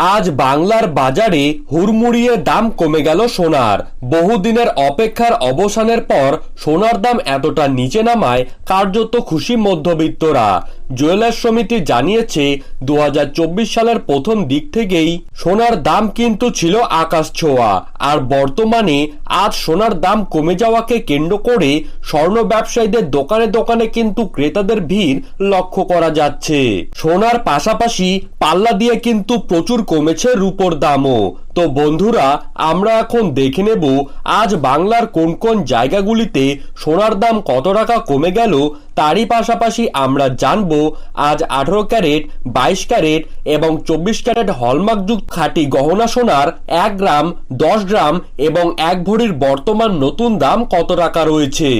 আজ বাংলার বাজারে হুড়মুড়িয়ে দাম কমে গেল সোনার। বহুদিনের অপেক্ষার অবসানের পর সোনার দাম এতটা নিচে নামায় কার্যত খুশি মধ্যবিত্তরা। জুয়েলার্স সমিতি জানিয়েছে দু হাজার চব্বিশ সালের প্রথম দিক থেকেই সোনার দাম কিন্তু ছিল আকাশ ছোঁয়া। আর বর্তমানে আজ সোনার দাম কমে যাওয়াকে কেন্দ্র করে স্বর্ণ ব্যবসায়ীদের দোকানে দোকানে কিন্তু ক্রেতাদের ভিড় লক্ষ্য করা যাচ্ছে। সোনার পাশাপাশি পাল্লা দিয়ে কিন্তু প্রচুর কমেছে রূপোর দামও। তো বন্ধুরা, আমরা এখন দেখে নেব আজ বাংলার কোন কোন জায়গাগুলিতে সোনার দাম কত টাকা কমে গেল, তারই পাশাপাশি আমরা জানব আজ আঠারো ক্যারেট, বাইশ ক্যারেট এবং চব্বিশ ক্যারেট হলমার্কযুক্ত খাঁটি গহনা সোনার এক গ্রাম, দশ গ্রাম এবং এক ভরির বর্তমান নতুন দাম কত টাকা রয়েছে।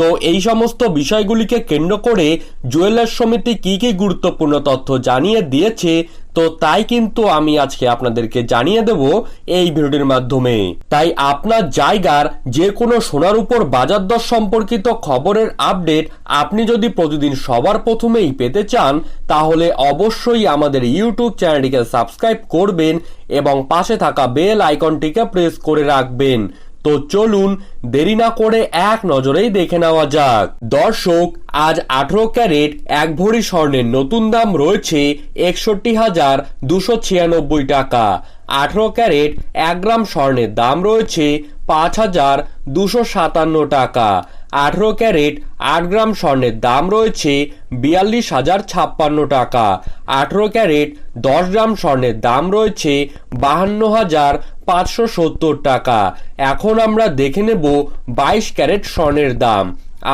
তো এই সমস্ত বিষয়গুলিকে কেন্দ্র করে জুয়েলার্স সমিতি কি কি গুরুত্বপূর্ণ তথ্য জানিয়ে দিয়েছে, তো তাই কিন্তু আমি আজকে আপনাদেরকে জানিয়ে দেব এই ভিডিওটির মাধ্যমে। তাই আপনার জায়গার যে কোনো সোনার উপর বাজার দর সম্পর্কিত খবরের আপডেট আপনি যদি প্রতিদিন সবার প্রথমেই পেতে চান, তাহলে অবশ্যই আমাদের ইউটিউব চ্যানেলটিকে সাবস্ক্রাইব করবেন এবং পাশে থাকা বেল আইকনটিকে প্রেস করে রাখবেন। তো চলুন দেরি না করে এক নজরেই দেখে নেওয়া যাক। দর্শক, আজ আঠারো ক্যারেট, এক ভরি স্বর্ণের নতুন দাম রয়েছে একষট্টি হাজার দুশো ছিয়ানব্বই টাকা। আঠারো ক্যারেট, এক গ্রাম স্বর্ণের দাম রয়েছে পাঁচ হাজার দুশো সাতান্ন টাকা। আঠারো ক্যারেট, আট গ্রাম স্বর্ণের দাম রয়েছে বিয়াল্লিশ হাজার ছাপ্পান্ন টাকা। আঠারো ক্যারেট, দশ গ্রাম স্বর্ণের দাম রয়েছে বাহান্ন হাজার পাঁচশো সত্তর টাকা। এখন আমরা দেখে নেব বাইশ ক্যারেট স্বর্ণের দাম।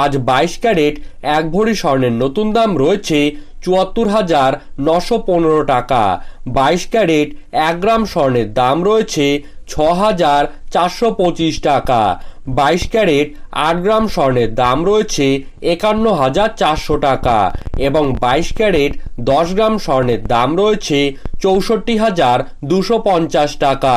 আজ বাইশ ক্যারেট, এক ভরি স্বর্ণের নতুন দাম রয়েছে চুয়াত্তর হাজার নশো পনেরো টাকা। বাইশ ক্যারেট, এক গ্রাম স্বর্ণের দাম রয়েছে ছ হাজার চারশো পঁচিশ টাকা। বাইশ ক্যারেট আট গ্রাম স্বর্ণের দাম রয়েছে একান্ন হাজার চারশো টাকা এবং বাইশ ক্যারেট দশ গ্রাম স্বর্ণের দাম রয়েছে চৌষট্টি হাজার দুশো পঞ্চাশ টাকা।